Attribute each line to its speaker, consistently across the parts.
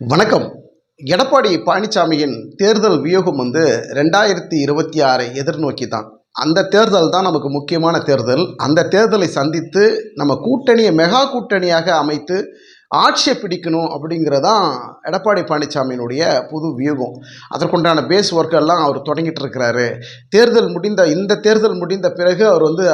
Speaker 1: வணக்கம். எடப்பாடி பழனிசாமியின் தேர்தல் வியூகம் வந்து ரெண்டாயிரத்தி இருபத்தி ஆறை எதிர்நோக்கி தான். அந்த தேர்தல் தான் நமக்கு முக்கியமான தேர்தல். அந்த தேர்தலை சந்தித்து நம்ம கூட்டணியை மெகா கூட்டணியாக அமைத்து ஆட்சியை பிடிக்கணும் அப்படிங்கிறதான் எடப்பாடி பழனிசாமியினுடைய புது வியூகம். அதற்குண்டான பேஸ் ஒர்க்கெல்லாம் அவர் தொடங்கிட்டு இருக்கிறாரு. தேர்தல் முடிந்த இந்த தேர்தல் முடிந்த பிறகு அவர் வந்து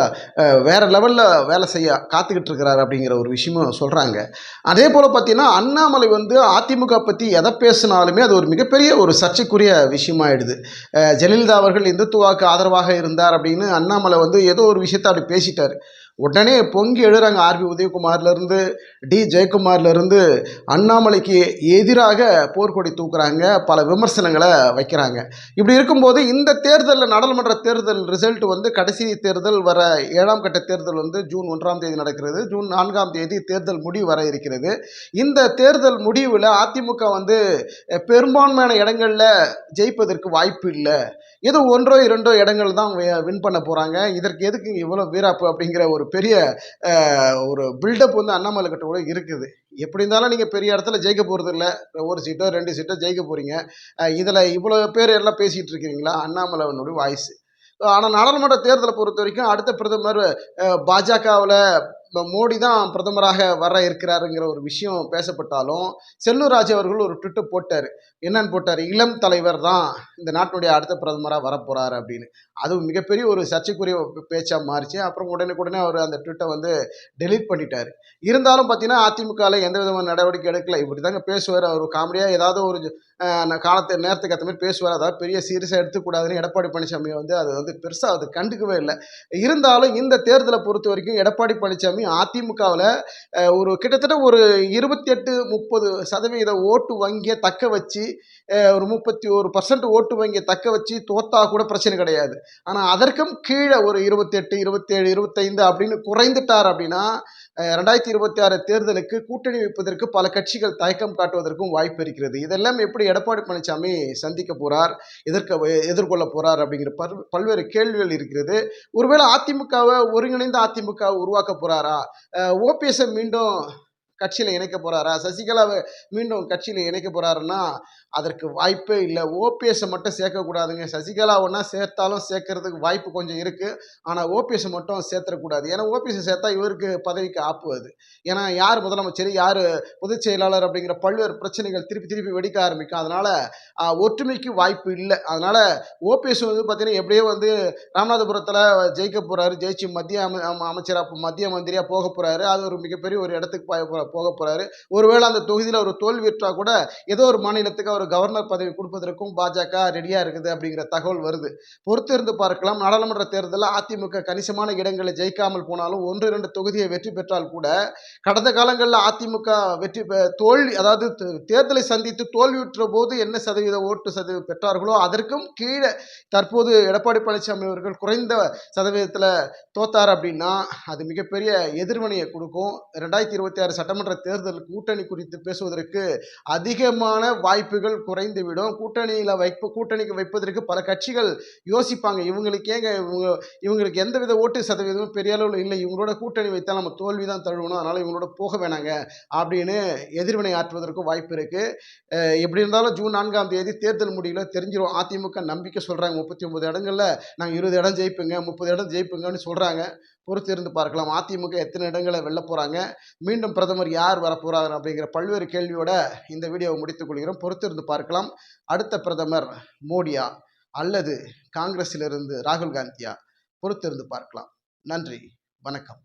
Speaker 1: வேறு வேற லெவலில் வேலை செய்ய காத்துக்கிட்டு இருக்கிறாரு அப்படிங்கிற ஒரு விஷயமும் சொல்கிறாங்க அதே போல் பார்த்தீங்கன்னா அண்ணாமலை வந்து அதிமுக பற்றி எதை பேசினாலுமே அது ஒரு மிகப்பெரிய ஒரு சர்ச்சைக்குரிய விஷயமாயிடுது. ஜெயலலிதா அவர்கள் இந்துத்துவாக்கு ஆதரவாக இருந்தார் அப்படின்னு அண்ணாமலை வந்து ஏதோ ஒரு விஷயத்தை அப்படி பேசிட்டார். உடனே பொங்கி எழுறாங்க ஆர்பி உதயகுமார்லேருந்து டி ஜெயக்குமார்லேருந்து. அண்ணாமலைக்கு எதிராக போர்க்கொடி தூக்குறாங்க பல விமர்சனங்களை வைக்கிறாங்க. இப்படி இருக்கும்போது இந்த தேர்தலில் நாடாளுமன்ற தேர்தல் ரிசல்ட் வந்து கடைசி தேர்தல் வர ஏழாம் கட்ட தேர்தல் வந்து ஜூன் ஒன்றாம் தேதி நடக்கிறது. ஜூன் நான்காம் தேதி தேர்தல் முடிவு வர இருக்கிறது. இந்த தேர்தல் முடிவில் அதிமுக வந்து பெரும்பான்மையான இடங்களில் ஜெயிப்பதற்கு வாய்ப்பு இல்லை. ஏதோ ஒன்றோ இரண்டோ இடங்கள் தான் வின் பண்ண போகிறாங்க இதற்கு எதுக்கு இவ்வளோ வீராப்பு அப்படிங்கிற ஒரு ஒரு பெரிய ஒரு பில்டப் வந்து அண்ணாமலை கிட்ட கூட இருக்குது. எப்படி இருந்தாலும் நீங்கள் பெரிய இடத்துல ஜெயிக்க போகிறது இல்லை. ஒரு சீட்டோ ரெண்டு சீட்டோ ஜெயிக்க போகிறீங்க இதில் இவ்வளோ பேர் எல்லாம் பேசிகிட்டு இருக்கிறீங்களா அண்ணாமலைவனுடைய வாய்ஸ் ஆனால் நாடாளுமன்ற தேர்தலை பொறுத்த வரைக்கும் அடுத்த பிரதமர் பாஜகவில் இப்போ மோடி தான் பிரதமராக வர இருக்கிறாருங்கிற ஒரு விஷயம் பேசப்பட்டாலும் செல்லூர் ராஜு அவர்கள் ஒரு ட்விட்டு போட்டார். என்னன்னு போட்டார்? இளம் தலைவர் தான் இந்த நாட்டினுடைய அடுத்த பிரதமராக வரப்போகிறாரு அப்படின்னு. அது மிகப்பெரிய ஒரு சர்ச்சைக்குரிய பேச்சாக மாறிச்சு. அப்புறம் உடனுக்குடனே அவர் அந்த ட்விட்டை வந்து டெலீட் பண்ணிட்டார். இருந்தாலும் பார்த்தீங்கன்னா அதிமுகவில் எந்த விதமான நடவடிக்கை எடுக்கல. இப்படி தாங்க பேசுவார். அவர் காமெடியாக ஏதாவது ஒரு காலத்தை காலத்து நேரத்துக்கு ஏற்ற மாதிரி பேசுவார். அதாவது பெரிய சீரியஸாக எடுத்துக்கூடாதுன்னு எடப்பாடி பழனிசாமி வந்து அது வந்து பெருசாக அது கண்டுக்கவே இல்லை. இருந்தாலும் இந்த தேர்தலை பொறுத்த வரைக்கும் எடப்பாடி பழனிசாமி அதிமுகவில் ஒரு கிட்டத்தட்ட ஒரு இருபத்தி எட்டு முப்பது சதவீத ஓட்டு வங்கியை தக்க வச்சு ஒரு முப்பத்தி ஒரு பர்சன்ட் ஓட்டு வங்கியை தக்க வச்சு தோத்தா கூட பிரச்சனை கிடையாது. ஆனால் அதற்கும் கீழே ஒரு இருபத்தெட்டு இருபத்தேழு இருபத்தைந்து அப்படின்னு குறைந்துட்டார் அப்படின்னா ரெண்டாயிரத்தி இருபத்தி ஆறு தேர்தலுக்கு கூட்டணி வைப்பதற்கு பல கட்சிகள் தயக்கம் காட்டுவதற்கும் வாய்ப்பு இருக்கிறது. இதெல்லாம் எப்படி எடப்பாடி பழனிசாமி சந்திக்க போறார் எதிர்க்க எதிர்கொள்ள போறார் அப்படிங்கிற பல் பல்வேறு கேள்விகள் இருக்கிறது. ஒருவேளை அதிமுகவை ஒருங்கிணைந்த அதிமுக உருவாக்க போறாரா? ஓபிஎஸ்ஐ மீண்டும் கட்சியில் இணைக்க போகிறாரா சசிகலாவை மீண்டும் கட்சியில் இணைக்க போகிறாருன்னா அதற்கு வாய்ப்பே இல்லை. ஓபிஎஸ்ஸை மட்டும் சேர்க்கக்கூடாதுங்க சசிகலா ஒன்றா சேர்த்தாலும் சேர்க்கறதுக்கு வாய்ப்பு கொஞ்சம் இருக்குது ஆனால் ஓபிஎஸ்ஸை மட்டும் சேர்த்துடக்கூடாது ஏன்னா ஓபிஎஸ்ஸை சேர்த்தா இவருக்கு பதவிக்கு ஆப்பு அது. ஏன்னா யார் முதலமைச்சர் யார் பொதுச் செயலாளர் அப்படிங்கிற பல்வேறு பிரச்சனைகள் திருப்பி திருப்பி வெடிக்க ஆரம்பிக்கும். அதனால் ஒற்றுமைக்கு வாய்ப்பு இல்லை. அதனால் ஓபிஎஸ் வந்து பார்த்தீங்கன்னா எப்படியோ வந்து ராமநாதபுரத்தில் ஜெயிக்க போகிறாரு ஜெயிச்சு மத்திய அமைச்சராக மத்திய மந்திரியாக போக போகிறாரு அது ஒரு மிகப்பெரிய ஒரு இடத்துக்கு போக போ- போகிறாரு ஒருவேளை அந்த தொகுதியில் ஒரு தோல்வியுற்றா கூட ஏதோ ஒரு மாநிலத்துக்கு அவர் கவர்னர் பதவி கொடுப்பதற்கும் பாஜக ரெடியாக இருக்குது அப்படிங்கிற தகவல் வருது. பொறுத்து இருந்து பார்க்கலாம். நாடாளுமன்ற தேர்தலில் அதிமுக கணிசமான இடங்களை ஜெயிக்காமல் போனாலும் ஒன்று இரண்டு தொகுதியை வெற்றி பெற்றால் கூட கடந்த காலங்களில் அதிமுக வெற்றி பெ- தோல்வி அதாவது தேர்தலை சந்தித்து தோல்வியுற்ற போது என்ன சதவீத ஓட்டு சதவீதம் பெற்றார்களோ அதற்கும் கீழே தற்போது எடப்பாடி பழனிசாமி அவர்கள் குறைந்த சதவீதத்தில் தோத்தார் அப்படின்னா அது மிகப்பெரிய எதிர்வினையை கொடுக்கும். ரெண்டாயிரத்தி இருபத்தி ஆறு சட்டமன்ற தேர்தல் கூட்டணி குறித்து பேசுவதற்கு அதிகமான வாய்ப்புகள் குறைந்துவிடும். கூட்டணியில் வைப்பு கூட்டணிக்கு வைப்பதற்கு பல கட்சிகள் யோசிப்பாங்க. இவங்களுக்கு ஏங்க இவங்க இவங்களுக்கு எந்தவித ஓட்டு சதவீதமும் பெரிய அளவில் இல்லை. இவங்களோட கூட்டணி வைத்தால் நம்ம தோல்வி தான் தழுவணும். அதனால் இவங்களோட போக வேணாங்க அப்படின்னு எதிர்வினை ஆற்றுவதற்கும் வாய்ப்பு இருக்குது எப்படி இருந்தாலும் ஜூன் நான்காம் தேதி தேர்தல் முடிவில் தெரிஞ்சிடும் அதிமுக நம்பிக்கை சொல்கிறாங்க முப்பத்தி ஒன்பது இடங்களில் நாங்கள் இருபது இடம் ஜெயிப்புங்க முப்பது இடம் ஜெயிப்புங்கன்னு சொல்கிறாங்க பொறுத்து இருந்து பார்க்கலாம். அதிமுக எத்தனை இடங்களை வெல்ல போகிறாங்க மீண்டும் பிரதமர் யார் வரப்போகிறார் அப்படிங்கிற பல்வேறு கேள்வியோட இந்த வீடியோவை முடித்துக் கொள்கிறோம். பொறுத்து இருந்து பார்க்கலாம். அடுத்த பிரதமர் மோடியா அல்லது காங்கிரஸிலிருந்து ராகுல் காந்தியா? பொறுத்திருந்து பார்க்கலாம். நன்றி. வணக்கம்.